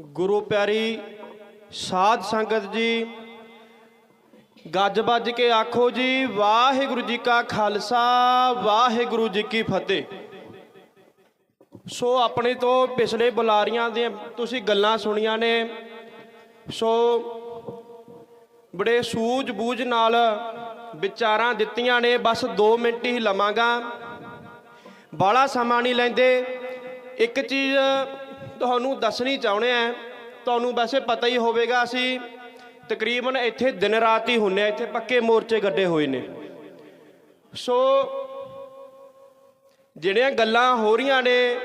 ਗੁਰੂ ਪਿਆਰੀ ਸਾਧ ਸੰਗਤ ਜੀ, ਗੱਜ ਵੱਜ ਕੇ ਆਖੋ ਜੀ, ਵਾਹਿਗੁਰੂ ਜੀ ਕਾ ਖਾਲਸਾ, ਵਾਹਿਗੁਰੂ ਜੀ ਕੀ ਫਤਿਹ। ਸੋ ਆਪਣੇ ਤੋਂ ਪਿਛਲੇ ਬੁਲਾਰੀਆਂ ਦੀਆਂ ਤੁਸੀਂ ਗੱਲਾਂ ਸੁਣੀਆਂ ਨੇ। ਸੋ ਬੜੇ ਸੂਝ-ਬੂਝ ਨਾਲ ਵਿਚਾਰਾਂ ਦਿੱਤੀਆਂ ਨੇ, ਬਸ 2 ਮਿੰਟ ਹੀ ਲਵਾਂਗਾ। ਬਾਲਾ ਸਮਾਂ ਨਹੀਂ ਲੈਂਦੇ। ਇੱਕ ਚੀਜ਼ ਤੁਹਾਨੂੰ ਦੱਸਣੀ ਚਾਹੁੰਦੇ ਆ ਤੁਹਾਨੂੰ ਵੈਸੇ ਪਤਾ ਹੀ ਹੋਵੇਗਾ ਅਸੀਂ ਤਕਰੀਬਨ ਇੱਥੇ ਦਿਨ ਰਾਤ ਹੀ ਹੁੰਨੇ ਆ ਇੱਥੇ ਪੱਕੇ ਮੋਰਚੇ ਗੱਡੇ ਹੋਏ ਨੇ। ਸੋ ਜਿਹੜੀਆਂ ਗੱਲਾਂ ਹੋ ਰਹੀਆਂ ਨੇ,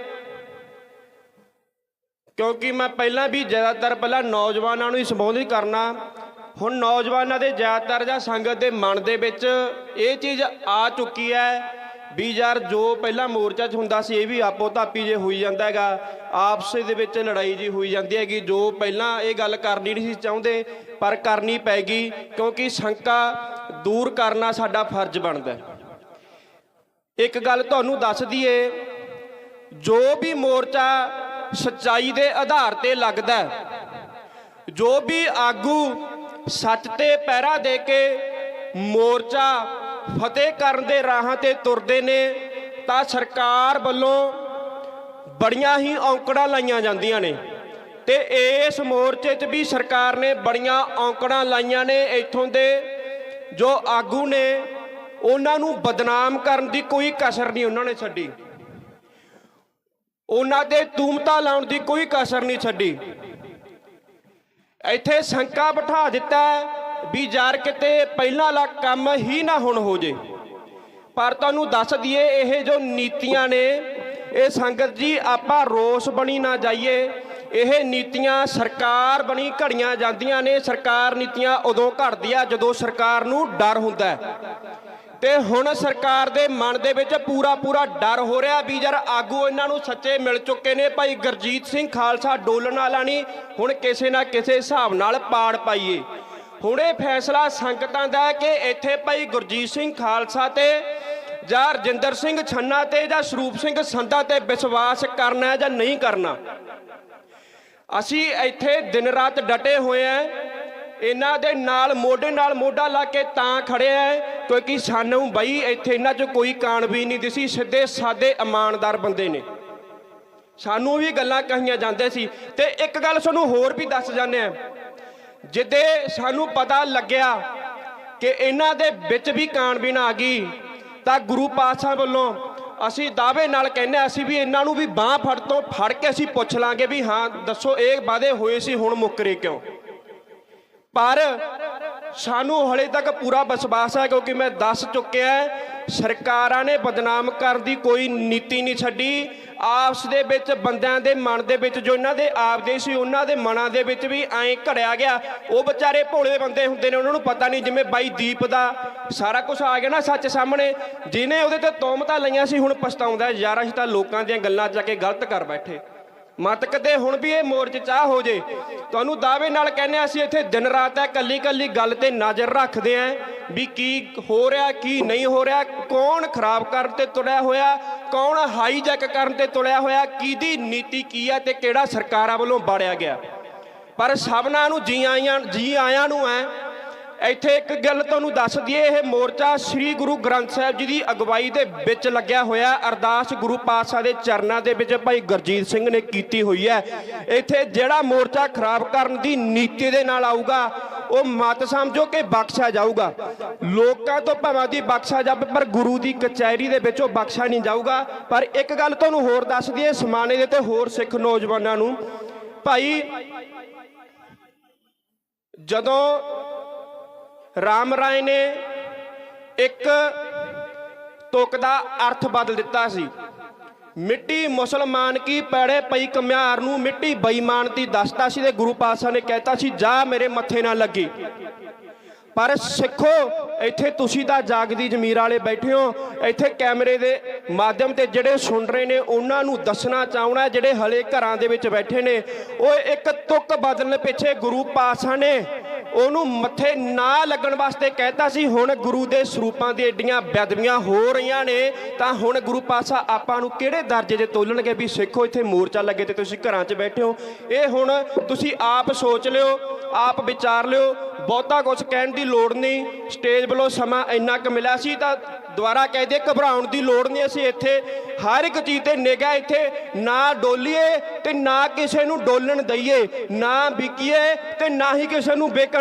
ਕਿਉਂਕਿ ਮੈਂ ਪਹਿਲਾਂ ਵੀ ਜ਼ਿਆਦਾਤਰ ਪਹਿਲਾਂ ਨੌਜਵਾਨਾਂ ਨੂੰ ਹੀ ਸੰਬੋਧਿਤ ਕਰਨਾ, ਹੁਣ ਨੌਜਵਾਨਾਂ ਦੇ ਜ਼ਿਆਦਾਤਰ ਜਾਂ ਸੰਗਤ ਦੇ ਮਨ ਦੇ ਵਿੱਚ ਇਹ ਚੀਜ਼ ਆ ਚੁੱਕੀ ਹੈ ਵੀ ਯਾਰ ਜੋ ਪਹਿਲਾਂ ਮੋਰਚਾ 'ਚ ਹੁੰਦਾ ਸੀ, ਇਹ ਵੀ ਆਪੋ ਧਾਪੀ ਜੇ ਹੋਈ ਜਾਂਦਾ ਹੈਗਾ। ਆਪਸ ਦੇ ਵਿੱਚ ਲੜਾਈ ਜੀ ਹੋਈ ਜਾਂਦੀ ਹੈਗੀ। ਜੋ ਪਹਿਲਾਂ ਇਹ ਗੱਲ ਕਰਨੀ ਨਹੀਂ ਸੀ ਚਾਹੁੰਦੇ, ਪਰ ਕਰਨੀ ਪੈਗੀ, ਕਿਉਂਕਿ ਸ਼ੰਕਾ ਦੂਰ ਕਰਨਾ ਸਾਡਾ ਫਰਜ਼ ਬਣਦਾ। ਇੱਕ ਗੱਲ ਤੁਹਾਨੂੰ ਦੱਸ ਦਈਏ, ਜੋ ਵੀ ਮੋਰਚਾ ਸੱਚਾਈ ਦੇ ਆਧਾਰ ਤੇ ਲੱਗਦਾ ਜੋ ਵੀ ਆਗੂ ਸੱਚ ਤੇ ਪਹਿਰਾ ਦੇ ਕੇ ਮੋਰਚਾ ਫਤਿਹ ਕਰਨ ਦੇ ਰਾਹਾਂ ਤੇ ਤੁਰਦੇ ਨੇ, ਤਾਂ ਸਰਕਾਰ ਵੱਲੋਂ ਬੜੀਆਂ ਹੀ ਔਂਕੜਾਂ ਲਾਈਆਂ ਜਾਂਦੀਆਂ ਨੇ। ਤੇ ਇਸ ਮੋਰਚੇ 'ਚ ਵੀ ਸਰਕਾਰ ਨੇ ਬੜੀਆਂ ਔਂਕੜਾਂ ਲਾਈਆਂ ਨੇ ਇੱਥੋਂ ਦੇ ਜੋ ਆਗੂ ਨੇ, ਉਹਨਾਂ ਨੂੰ ਬਦਨਾਮ ਕਰਨ ਦੀ ਕੋਈ ਕਸਰ ਨਹੀਂ ਉਹਨਾਂ ਨੇ ਛੱਡੀ। ਉਹਨਾਂ ਦੇ ਤੂਮਤਾ ਲਾਉਣ ਦੀ ਕੋਈ ਕਸਰ ਨਹੀਂ ਛੱਡੀ। ਇੱਥੇ ਸ਼ੰਕਾ ਬਿਠਾ ਦਿੱਤਾ ਵੀ ਯਾਰ ਕਿਤੇ ਪਹਿਲਾਂ ਵਾਲਾ ਕੰਮ ਹੀ ਨਾ ਹੁਣ ਹੋ ਜੇ। ਪਰ ਤੁਹਾਨੂੰ ਦੱਸ ਦਈਏ, ਇਹ ਜੋ ਨੀਤੀਆਂ ਨੇ, ਇਹ ਸੰਗਤ ਜੀ, ਆਪਾਂ ਰੋਸ ਬਣੀ ਨਾ ਜਾਈਏ। ਇਹ ਨੀਤੀਆਂ ਸਰਕਾਰ ਬਣੀ ਘੜੀਆਂ ਜਾਂਦੀਆਂ ਨੇ। ਸਰਕਾਰ ਨੀਤੀਆਂ ਉਦੋਂ ਘੜਦੀ ਆ ਜਦੋਂ ਸਰਕਾਰ ਨੂੰ ਡਰ ਹੁੰਦਾ ਹੈ। ਤੇ ਹੁਣ ਸਰਕਾਰ ਦੇ ਮਨ ਦੇ ਵਿੱਚ ਪੂਰਾ ਪੂਰਾ ਡਰ ਹੋ ਰਿਹਾ ਵੀ ਯਾਰ ਆਗੂ ਇਹਨਾਂ ਨੂੰ ਸੱਚੇ ਮਿਲ ਚੁੱਕੇ ਨੇ। ਭਾਈ ਗੁਰਜੀਤ ਸਿੰਘ ਖਾਲਸਾ ਡੋਲਣ ਵਾਲਾ ਨਹੀਂ, ਹੁਣ ਕਿਸੇ ਨਾ ਕਿਸੇ ਹਿਸਾਬ ਨਾਲ ਪਾੜ ਪਾਈਏ। ਹੁਣ ਇਹ ਫੈਸਲਾ ਸੰਗਤਾਂ ਦਾ ਕਿ ਇੱਥੇ ਭਾਈ ਗੁਰਜੀਤ ਸਿੰਘ ਖਾਲਸਾ ਤੇ ਜਾਂ ਰਜਿੰਦਰ ਸਿੰਘ ਛੰਨਾ ਤੇ ਜਾਂ ਸਰੂਪ ਸਿੰਘ ਸੰਧਾ ਤੇ ਵਿਸ਼ਵਾਸ ਕਰਨਾ ਜਾਂ ਨਹੀਂ ਕਰਨਾ। ਅਸੀਂ ਇੱਥੇ ਦਿਨ ਰਾਤ ਡਟੇ ਹੋਏ ਆ ਇਹਨਾਂ ਦੇ ਨਾਲ ਮੋਢੇ ਨਾਲ ਮੋਢਾ ਲਾ ਕੇ ਤਾਂ ਖੜੇ ਆ ਕਿਉਂਕਿ ਸਾਨੂੰ ਬਈ ਇੱਥੇ ਇਹਨਾਂ 'ਚ ਕੋਈ ਕਾਣ ਵੀ ਨਹੀਂ ਦਿਸੀ, ਸਿੱਧੇ ਸਾਦੇ ਇਮਾਨਦਾਰ ਬੰਦੇ ਨੇ। ਸਾਨੂੰ ਵੀ ਗੱਲਾਂ ਕਹੀਆਂ ਜਾਂਦੇ ਸੀ। ਤੇ ਇੱਕ ਗੱਲ ਤੁਹਾਨੂੰ ਹੋਰ ਵੀ ਦੱਸ ਜਾਂਦੇ ਆ ਜਿੱਦੇ ਸਾਨੂੰ ਪਤਾ ਲੱਗਿਆ ਕਿ ਇਹਨਾਂ ਦੇ ਵਿੱਚ ਵੀ ਕਾਣਬੀਨ ਆ ਗਈ, ਤਾਂ ਗੁਰੂ ਪਾਤਸ਼ਾਹ ਵੱਲੋਂ ਅਸੀਂ ਦਾਅਵੇ ਨਾਲ ਕਹਿੰਦੇ ਅਸੀਂ ਵੀ ਇਹਨਾਂ ਨੂੰ ਵੀ ਬਾਹ ਫੜ ਤੋਂ ਫੜ ਕੇ ਅਸੀਂ ਪੁੱਛ ਲਾਂਗੇ ਵੀ ਹਾਂ, ਦੱਸੋ ਇਹ ਵਾਅਦੇ ਹੋਏ ਸੀ, ਹੁਣ ਮੁੱਕਰੇ ਕਿਉਂ? ਪਰ ਸਾਨੂੰ ਹਲੇ ਤੱਕ ਪੂਰਾ ਵਿਸ਼ਵਾਸ ਹੈ, ਕਿਉਂਕਿ ਮੈਂ ਦੱਸ ਚੁੱਕਿਆ ਸਰਕਾਰਾਂ ਨੇ ਬਦਨਾਮ ਕਰਨ ਦੀ ਕੋਈ ਨੀਤੀ ਨਹੀਂ ਛੱਡੀ ਆਪਸ ਦੇ ਵਿੱਚ, ਬੰਦਿਆਂ ਦੇ ਮਨ ਦੇ ਵਿੱਚ ਜੋ ਇਹਨਾਂ ਦੇ ਆਪਦੇ ਸੀ, ਉਹਨਾਂ ਦੇ ਮਨਾਂ ਦੇ ਵਿੱਚ ਵੀ ਐਂ ਘੜਿਆ ਗਿਆ। ਉਹ ਵਿਚਾਰੇ ਭੋਲੇ ਬੰਦੇ ਹੁੰਦੇ ਨੇ, ਉਹਨਾਂ ਨੂੰ ਪਤਾ ਨਹੀਂ, ਜਿਵੇਂ ਬਾਈ ਦੀਪ ਦਾ ਸਾਰਾ ਕੁਝ ਆ ਗਿਆ ਨਾ ਸੱਚ ਸਾਹਮਣੇ, ਜਿਹਨੇ ਉਹਦੇ ਤੇ ਤੋਮਤਾਂ ਲਈਆਂ ਸੀ, ਹੁਣ ਪਛਤਾਉਂਦਾ ਯਾਰ ਅਸੀਂ ਤਾਂ ਲੋਕਾਂ ਦੀਆਂ ਗੱਲਾਂ ਚ ਆ ਕੇ ਗਲਤ ਕਰ ਬੈਠੇ। ਮਤ ਕਦੇ ਹੁਣ ਵੀ ਇਹ ਮੋਰਚ ਚਾਹ ਹੋ ਜੇ। ਤੁਹਾਨੂੰ ਦਾਅਵੇ ਨਾਲ ਕਹਿੰਦੇ ਹਾਂ, ਅਸੀਂ ਇੱਥੇ ਦਿਨ ਰਾਤ ਹੈ ਕੱਲੀ ਕੱਲੀ ਗੱਲ ਤੇ ਨਜ਼ਰ ਰੱਖਦੇ ਆਂ ਵੀ ਕੀ ਹੋ ਰਿਹਾ, ਕੀ ਨਹੀਂ ਹੋ ਰਿਹਾ, ਕੌਣ ਖਰਾਬ ਕਰਨ ਤੇ ਤੁਲਿਆ ਹੋਇਆ, ਕੌਣ ਹਾਈਜੈਕ ਕਰਨ ਤੇ ਤੁਲਿਆ ਹੋਇਆ, ਕਿਹਦੀ ਨੀਤੀ ਕੀ ਹੈ ਤੇ ਕਿਹੜਾ ਸਰਕਾਰਾਂ ਵੱਲੋਂ ਬਾੜਿਆ ਗਿਆ। ਪਰ ਸਭਨਾਂ ਨੂੰ ਜੀ ਆਇਆਂ ਜੀ ਆਇਆਂ ਨੂੰ ਹੈ ਇੱਥੇ ਇੱਕ ਗੱਲ ਤੁਹਾਨੂੰ ਦੱਸ ਦਈਏ, ਇਹ ਮੋਰਚਾ ਸ੍ਰੀ ਗੁਰੂ ਗ੍ਰੰਥ ਸਾਹਿਬ ਜੀ ਦੀ ਅਗਵਾਈ ਦੇ ਵਿੱਚ ਲੱਗਿਆ ਹੋਇਆ ਅਰਦਾਸ ਗੁਰੂ ਪਾਤਸ਼ਾਹ ਦੇ ਚਰਨਾਂ ਦੇ ਵਿੱਚ ਭਾਈ ਗੁਰਜੀਤ ਸਿੰਘ ਨੇ ਕੀਤੀ ਹੋਈ ਹੈ। ਇੱਥੇ ਜਿਹੜਾ ਮੋਰਚਾ ਖਰਾਬ ਕਰਨ ਦੀ ਨੀਤੀ ਦੇ ਨਾਲ ਆਊਗਾ, ਉਹ ਮਤ ਸਮਝੋ ਕਿ ਬਖਸ਼ਿਆ ਜਾਊਗਾ। ਲੋਕਾਂ ਤੋਂ ਭਾਵੇਂ ਦੀ ਬਖਸ਼ਿਆ ਜਾਵੇ, ਪਰ ਗੁਰੂ ਦੀ ਕਚਹਿਰੀ ਦੇ ਵਿੱਚ ਉਹ ਬਖਸ਼ਿਆ ਨਹੀਂ ਜਾਊਗਾ। ਪਰ ਇੱਕ ਗੱਲ ਤੁਹਾਨੂੰ ਹੋਰ ਦੱਸ ਦਈਏ ਸਮਾਨੇ ਦੇ ਤੇ ਹੋਰ ਸਿੱਖ ਨੌਜਵਾਨਾਂ ਨੂੰ। ਭਾਈ, ਜਦੋਂ ਰਾਮ ਰਾਏ ਨੇ ਇੱਕ ਤੁਕ ਦਾ ਅਰਥ ਬਦਲ ਦਿੱਤਾ ਸੀ। ਮਿੱਟੀ ਮੁਸਲਮਾਨ ਕੀ ਪੈੜੇ ਪਈ ਕਮਿਆਰ ਨੂੰ ਮਿੱਟੀ ਬੇਈਮਾਨਤੀ ਦੱਸਤਾ ਸੀ ਤੇ ਗੁਰੂ ਪਾਤਸ਼ਾਹ ਨੇ ਕਹਿਤਾ ਸੀ, ਜਾ ਮੇਰੇ ਮੱਥੇ ਨਾ ਲੱਗੀ। ਪਰ ਸਿੱਖੋ, ਇੱਥੇ ਤੁਸੀਂ ਤਾਂ ਜਾਗਦੀ ਜ਼ਮੀਰ ਵਾਲੇ ਬੈਠੇ ਹੋ। ਇੱਥੇ ਕੈਮਰੇ ਦੇ ਮਾਧਿਅਮ ਤੇ ਜਿਹੜੇ ਸੁਣ ਰਹੇ ਨੇ, ਉਹਨਾਂ ਨੂੰ ਦੱਸਣਾ ਚਾਹਣਾ ਜਿਹੜੇ ਹਲੇ ਘਰਾਂ ਦੇ ਵਿੱਚ ਬੈਠੇ ਨੇ। ਉਹ ਇੱਕ ਤੁਕ ਬਦਲਣ ਪਿੱਛੇ ਗੁਰੂ ਪਾਤਸ਼ਾਹ ਨੇ ਉਹਨੂੰ ਮੱਥੇ ਨਾ ਲੱਗਣ ਵਾਸਤੇ ਕਹਿਤਾ ਸੀ। ਹੁਣ ਗੁਰੂ ਦੇ ਸਰੂਪਾਂ ਦੀ ਏਡੀਆਂ ਬੇਅਦਬੀਆਂ ਹੋ ਰਹੀਆਂ ਨੇ, ਤਾਂ ਹੁਣ ਗੁਰੂ ਪਾਸਾ ਆਪਾਂ ਨੂੰ ਕਿਹੜੇ ਦਰਜੇ ਦੇ ਤੋਲਣਗੇ ਵੀ ਸਿੱਖੋ ਇੱਥੇ ਮੋਰਚਾ ਲੱਗੇ ਤੇ ਤੁਸੀਂ ਘਰਾਂ 'ਚ ਬੈਠੇ ਹੋ? ਇਹ ਹੁਣ ਤੁਸੀਂ ਆਪ ਸੋਚ ਲਿਓ, ਆਪ ਵਿਚਾਰ ਲਿਓ, ਬਹੁਤਾ ਕੁਝ ਕਹਿਣ ਦੀ ਲੋੜ ਨਹੀਂ। ਸਟੇਜ ਵੱਲੋਂ ਸਮਾਂ ਇੰਨਾ ਕੁ ਮਿਲਿਆ ਸੀ ਤਾਂ ਦੁਬਾਰਾ ਕਹਿ ਦੇ ਘਬਰਾਉਣ ਦੀ ਲੋੜ ਨਹੀਂ। ਅਸੀਂ ਇੱਥੇ ਹਰ ਇੱਕ ਚੀਜ਼ ਤੇ ਨਿਗਾਹ ਇੱਥੇ ਨਾ ਡੋਲੀਏ ਤੇ ਨਾ ਕਿਸੇ ਨੂੰ ਡੋਲਣ ਦਈਏ, ਨਾ ਵਿਕੀਏ ਤੇ ਨਾ ਹੀ ਕਿਸੇ ਨੂੰ ਵੇਕਣ